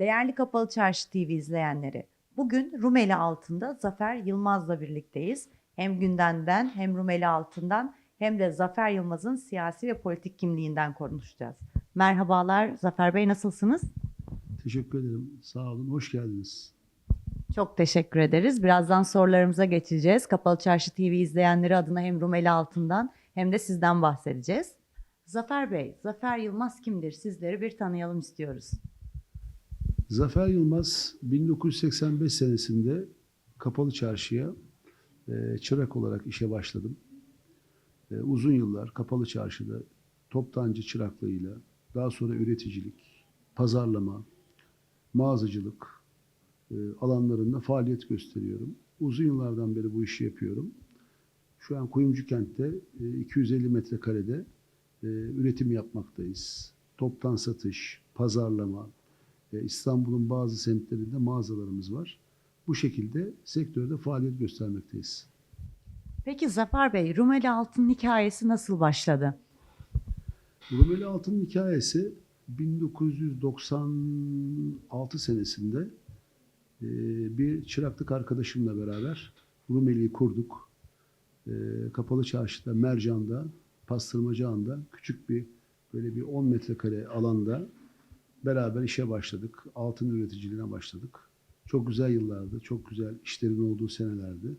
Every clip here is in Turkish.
Değerli Kapalı Çarşı TV izleyenleri, bugün Rumeli Altın'da Zafer Yılmaz'la birlikteyiz. Hem gündemden hem Rumeli Altın'dan hem de Zafer Yılmaz'ın siyasi ve politik kimliğinden konuşacağız. Merhabalar Zafer Bey nasılsınız? Teşekkür ederim. Sağ olun. Hoş geldiniz. Çok teşekkür ederiz. Birazdan sorularımıza geçeceğiz. Kapalı Çarşı TV izleyenleri adına hem Rumeli Altın'dan hem de sizden bahsedeceğiz. Zafer Bey, Zafer Yılmaz kimdir? Sizleri bir tanıyalım istiyoruz. Zafer Yılmaz 1985 senesinde Kapalı Çarşı'ya e, çırak olarak işe başladım. E, uzun yıllar Kapalı Çarşı'da toptancı çıraklığıyla daha sonra üreticilik, pazarlama, mağazacılık e, alanlarında faaliyet gösteriyorum. Uzun yıllardan beri bu işi yapıyorum. Şu an Kuyumcu Kent'te e, 250 metrekarede e, üretim yapmaktayız. Toptan satış, pazarlama, İstanbul'un bazı semtlerinde mağazalarımız var. Bu şekilde sektörde faaliyet göstermekteyiz. Peki Zafer Bey, Rumeli Altın'ın hikayesi nasıl başladı? Rumeli Altın'ın hikayesi 1996 senesinde e, bir çıraklık arkadaşımla beraber Rumeli'yi kurduk. E, Kapalı Çarşı'da, Mercan'da, Pastırmacı Ağı'nda küçük bir böyle bir 10 metrekare alanda beraber işe başladık. Altın üreticiliğine başladık. Çok güzel yıllardı, çok güzel işlerin olduğu senelerdi.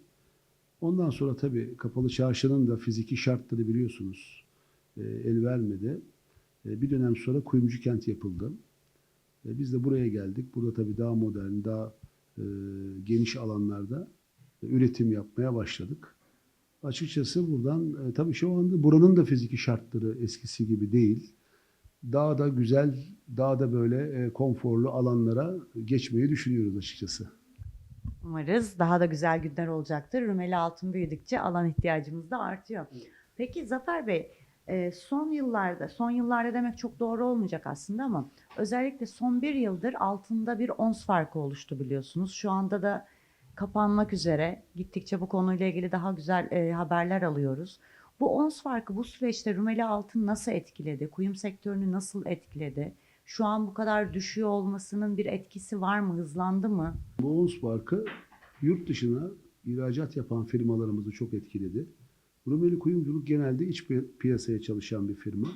Ondan sonra tabii Kapalı Çarşı'nın da fiziki şartları biliyorsunuz e, el vermedi. E, bir dönem sonra kuyumcu kent yapıldı. E, biz de buraya geldik. Burada tabii daha modern, daha geniş alanlarda üretim yapmaya başladık. Açıkçası buradan tabii şu anda buranın da fiziki şartları eskisi gibi değil. Daha da güzel, daha da böyle e, konforlu alanlara geçmeyi düşünüyoruz açıkçası. Umarız daha da güzel günler olacaktır. Rumeli Altın büyüdükçe alan ihtiyacımız da artıyor. Peki Zafer Bey, e, son yıllarda, son yıllarda demek çok doğru olmayacak aslında ama özellikle son bir yıldır altında bir ons farkı oluştu biliyorsunuz. Şu anda da kapanmak üzere. Gittikçe bu konuyla ilgili daha güzel e, haberler alıyoruz. Bu ons farkı bu süreçte Rumeli Altın nasıl etkiledi? Kuyum sektörünü nasıl etkiledi? Şu an bu kadar düşüyor olmasının bir etkisi var mı? Hızlandı mı? Bu ons farkı yurt dışına ihracat yapan firmalarımızı çok etkiledi. Rumeli Kuyumculuk genelde iç pi- piyasaya çalışan bir firma.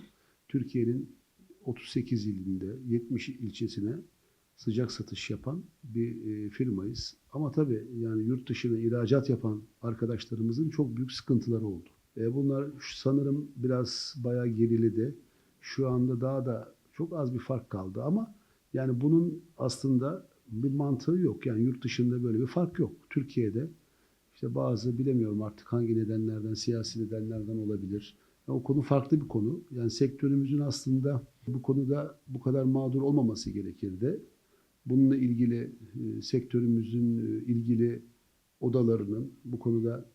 Türkiye'nin 38 ilinde 70 ilçesine sıcak satış yapan bir e, firmayız. Ama tabii yani yurt dışına ihracat yapan arkadaşlarımızın çok büyük sıkıntıları oldu. E, bunlar sanırım biraz bayağı geriledi. Şu anda daha da çok az bir fark kaldı ama yani bunun aslında bir mantığı yok. Yani yurt dışında böyle bir fark yok. Türkiye'de işte bazı bilemiyorum artık hangi nedenlerden, siyasi nedenlerden olabilir. Ya o konu farklı bir konu. Yani sektörümüzün aslında bu konuda bu kadar mağdur olmaması gerekirdi. Bununla ilgili e, sektörümüzün e, ilgili odalarının bu konuda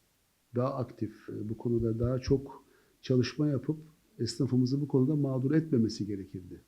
daha aktif, e, bu konuda daha çok çalışma yapıp esnafımızı bu konuda mağdur etmemesi gerekirdi.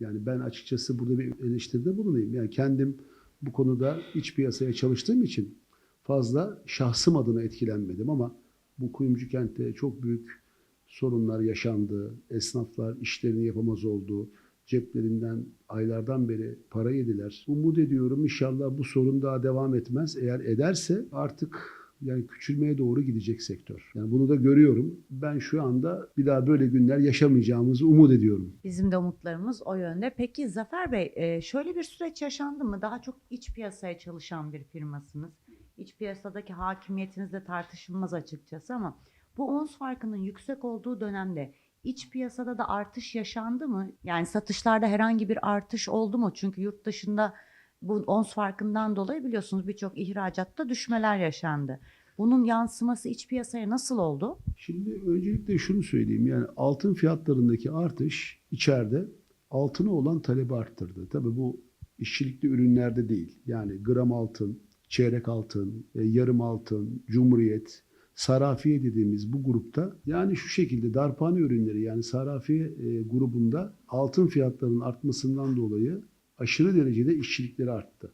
Yani ben açıkçası burada bir eleştiride bulunayım. Yani kendim bu konuda iç piyasaya çalıştığım için fazla şahsım adına etkilenmedim ama bu kuyumcu kentte çok büyük sorunlar yaşandı. Esnaflar işlerini yapamaz oldu. Ceplerinden aylardan beri para yediler. Umut ediyorum inşallah bu sorun daha devam etmez. Eğer ederse artık yani küçülmeye doğru gidecek sektör. Yani bunu da görüyorum. Ben şu anda bir daha böyle günler yaşamayacağımızı umut ediyorum. Bizim de umutlarımız o yönde. Peki Zafer Bey, e, şöyle bir süreç yaşandı mı? Daha çok iç piyasaya çalışan bir firmasınız. İç piyasadaki hakimiyetiniz de tartışılmaz açıkçası ama bu ons farkının yüksek olduğu dönemde iç piyasada da artış yaşandı mı? Yani satışlarda herhangi bir artış oldu mu? Çünkü yurt dışında bu ons farkından dolayı biliyorsunuz birçok ihracatta düşmeler yaşandı. Bunun yansıması iç piyasaya nasıl oldu? Şimdi öncelikle şunu söyleyeyim. Yani altın fiyatlarındaki artış içeride altına olan talebi arttırdı. Tabii bu işçilikli ürünlerde değil. Yani gram altın, çeyrek altın, e, yarım altın, cumhuriyet, sarafiye dediğimiz bu grupta yani şu şekilde darphane ürünleri yani sarafiye e, grubunda altın fiyatlarının artmasından dolayı aşırı derecede işçilikleri arttı.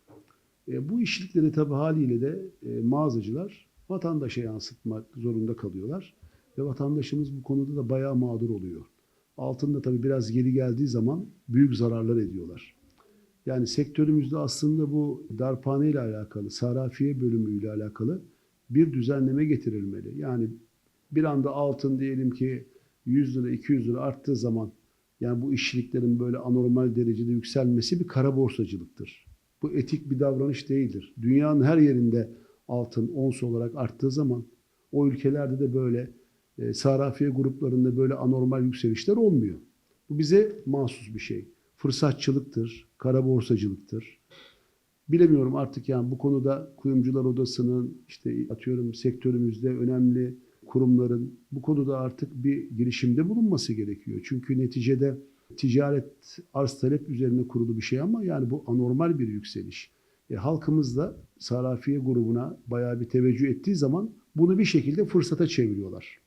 E, bu işçilikleri tabii haliyle de e, mağazacılar vatandaşa yansıtmak zorunda kalıyorlar. Ve vatandaşımız bu konuda da bayağı mağdur oluyor. Altın da tabii biraz geri geldiği zaman büyük zararlar ediyorlar. Yani sektörümüzde aslında bu darphane ile alakalı, sarafiye bölümüyle alakalı bir düzenleme getirilmeli. Yani bir anda altın diyelim ki 100 lira 200 lira arttığı zaman yani bu işçiliklerin böyle anormal derecede yükselmesi bir kara borsacılıktır. Bu etik bir davranış değildir. Dünyanın her yerinde altın ons olarak arttığı zaman o ülkelerde de böyle e, sarafiye gruplarında böyle anormal yükselişler olmuyor. Bu bize mahsus bir şey. Fırsatçılıktır, kara borsacılıktır. Bilemiyorum artık yani bu konuda kuyumcular odasının işte atıyorum sektörümüzde önemli kurumların bu konuda artık bir girişimde bulunması gerekiyor. Çünkü neticede ticaret arz talep üzerine kurulu bir şey ama yani bu anormal bir yükseliş. E, halkımız da sarafiye grubuna bayağı bir teveccüh ettiği zaman bunu bir şekilde fırsata çeviriyorlar.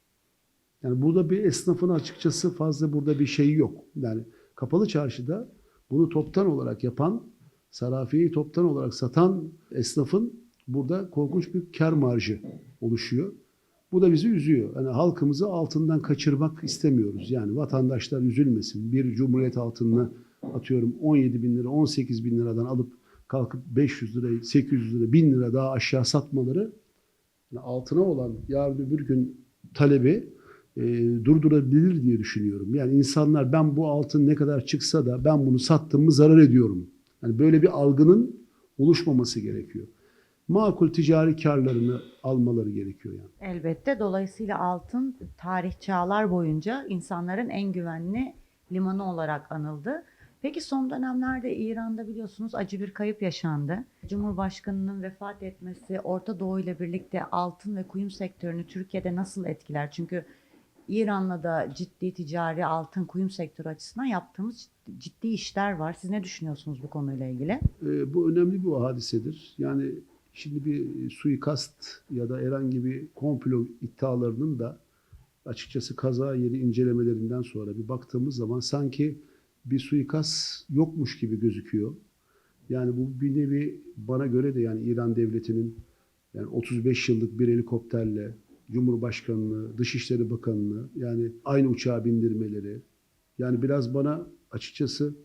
Yani burada bir esnafın açıkçası fazla burada bir şey yok. Yani kapalı çarşıda bunu toptan olarak yapan, sarafiyeyi toptan olarak satan esnafın burada korkunç bir kar marjı oluşuyor. Bu da bizi üzüyor. Yani halkımızı altından kaçırmak istemiyoruz. Yani vatandaşlar üzülmesin. Bir cumhuriyet altınını atıyorum 17 bin lira, 18 bin liradan alıp kalkıp 500 lira, 800 lira, 1000 lira daha aşağı satmaları yani altına olan yarın öbür gün talebi e, durdurabilir diye düşünüyorum. Yani insanlar ben bu altın ne kadar çıksa da ben bunu sattım mı zarar ediyorum. Yani böyle bir algının oluşmaması gerekiyor. Makul ticari karlarını almaları gerekiyor yani. Elbette dolayısıyla altın tarih çağlar boyunca insanların en güvenli limanı olarak anıldı. Peki son dönemlerde İran'da biliyorsunuz acı bir kayıp yaşandı. Cumhurbaşkanının vefat etmesi Orta Doğu ile birlikte altın ve kuyum sektörünü Türkiye'de nasıl etkiler? Çünkü İran'la da ciddi ticari altın kuyum sektörü açısından yaptığımız ciddi işler var. Siz ne düşünüyorsunuz bu konuyla ilgili? E, bu önemli bir hadisedir. Yani şimdi bir suikast ya da herhangi bir komplo iddialarının da açıkçası kaza yeri incelemelerinden sonra bir baktığımız zaman sanki bir suikast yokmuş gibi gözüküyor. Yani bu bir nevi bana göre de yani İran devletinin yani 35 yıllık bir helikopterle Cumhurbaşkanlığı, Dışişleri Bakanlığı yani aynı uçağa bindirmeleri yani biraz bana açıkçası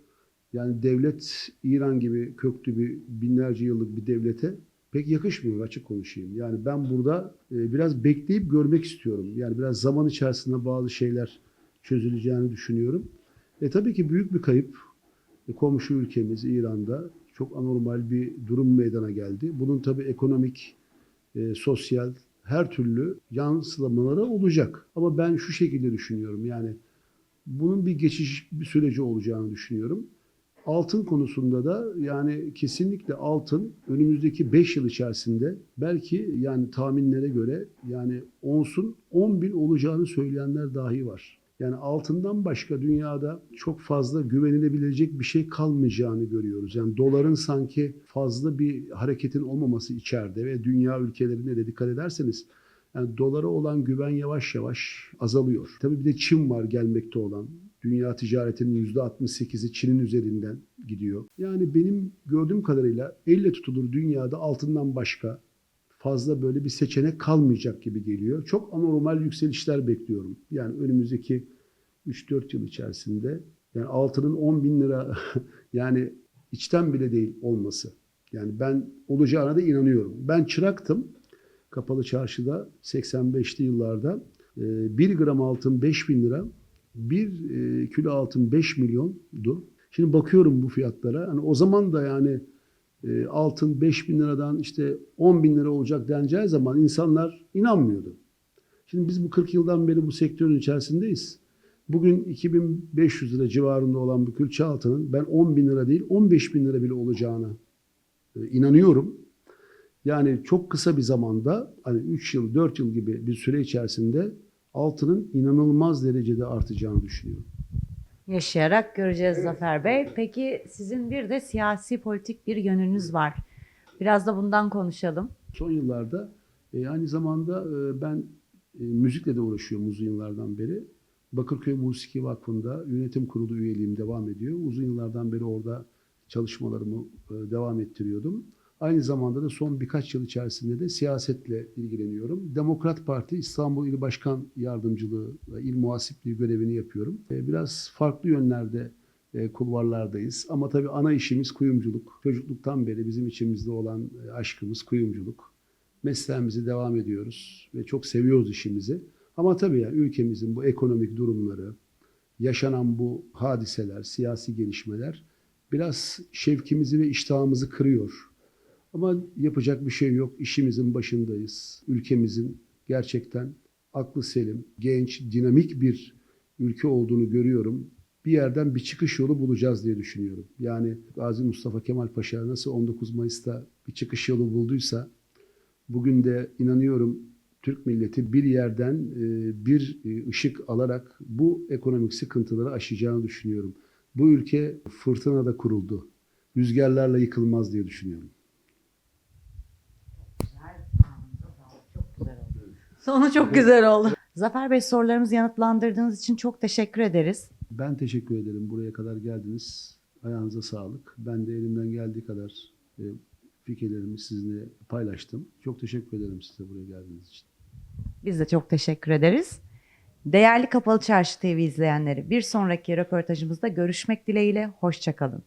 yani devlet İran gibi köklü bir binlerce yıllık bir devlete pek yakışmıyor açık konuşayım. Yani ben burada e, biraz bekleyip görmek istiyorum. Yani biraz zaman içerisinde bazı şeyler çözüleceğini düşünüyorum. E tabii ki büyük bir kayıp. E, komşu ülkemiz İran'da çok anormal bir durum meydana geldi. Bunun tabii ekonomik, e, sosyal her türlü yansılamaları olacak. Ama ben şu şekilde düşünüyorum. Yani bunun bir geçiş bir süreci olacağını düşünüyorum. Altın konusunda da yani kesinlikle altın önümüzdeki 5 yıl içerisinde belki yani tahminlere göre yani onsun 10 bin olacağını söyleyenler dahi var. Yani altından başka dünyada çok fazla güvenilebilecek bir şey kalmayacağını görüyoruz. Yani doların sanki fazla bir hareketin olmaması içeride ve dünya ülkelerine de dikkat ederseniz yani dolara olan güven yavaş yavaş azalıyor. Tabii bir de Çin var gelmekte olan. Dünya ticaretinin %68'i Çin'in üzerinden gidiyor. Yani benim gördüğüm kadarıyla elle tutulur dünyada altından başka fazla böyle bir seçenek kalmayacak gibi geliyor. Çok anormal yükselişler bekliyorum. Yani önümüzdeki 3-4 yıl içerisinde yani altının 10 bin lira yani içten bile değil olması. Yani ben olacağına da inanıyorum. Ben çıraktım kapalı çarşıda 85'li yıllarda. 1 gram altın 5 bin lira, 1 kilo altın 5 milyondu. Şimdi bakıyorum bu fiyatlara. Hani o zaman da yani e, altın 5 bin liradan işte 10 bin lira olacak deneceği zaman insanlar inanmıyordu. Şimdi biz bu 40 yıldan beri bu sektörün içerisindeyiz. Bugün 2500 lira civarında olan bir külçe altının ben 10 bin lira değil 15 bin lira bile olacağına e, inanıyorum. Yani çok kısa bir zamanda hani 3 yıl 4 yıl gibi bir süre içerisinde altının inanılmaz derecede artacağını düşünüyorum. Yaşayarak göreceğiz Zafer Bey. Peki sizin bir de siyasi politik bir yönünüz var. Biraz da bundan konuşalım. Son yıllarda e, aynı zamanda e, ben e, müzikle de uğraşıyorum uzun yıllardan beri. Bakırköy Musiki Vakfı'nda yönetim kurulu üyeliğim devam ediyor. Uzun yıllardan beri orada çalışmalarımı e, devam ettiriyordum. Aynı zamanda da son birkaç yıl içerisinde de siyasetle ilgileniyorum. Demokrat Parti İstanbul İl Başkan Yardımcılığı ve İl Muhasipliği görevini yapıyorum. E, Biraz farklı yönlerde e, kulvarlardayız. Ama tabii ana işimiz kuyumculuk. Çocukluktan beri bizim içimizde olan e, aşkımız kuyumculuk. Mesleğimizi devam ediyoruz ve çok seviyoruz işimizi. Ama tabii yani ülkemizin bu ekonomik durumları, yaşanan bu hadiseler, siyasi gelişmeler biraz şevkimizi ve iştahımızı kırıyor. Ama yapacak bir şey yok. İşimizin başındayız. Ülkemizin gerçekten aklı selim, genç, dinamik bir ülke olduğunu görüyorum. Bir yerden bir çıkış yolu bulacağız diye düşünüyorum. Yani Gazi Mustafa Kemal Paşa nasıl 19 Mayıs'ta bir çıkış yolu bulduysa bugün de inanıyorum Türk milleti bir yerden e, bir e, ışık alarak bu ekonomik sıkıntıları aşacağını düşünüyorum. Bu ülke fırtınada kuruldu. Rüzgarlarla yıkılmaz diye düşünüyorum. Çok güzel oldu. Sonu çok güzel oldu. Zafer Bey sorularımızı yanıtlandırdığınız için çok teşekkür ederiz. Ben teşekkür ederim. Buraya kadar geldiniz. Ayağınıza sağlık. Ben de elimden geldiği kadar e, fikirlerimi sizinle paylaştım. Çok teşekkür ederim size buraya geldiğiniz için. Biz de çok teşekkür ederiz. Değerli Kapalı Çarşı TV izleyenleri bir sonraki röportajımızda görüşmek dileğiyle. Hoşçakalın.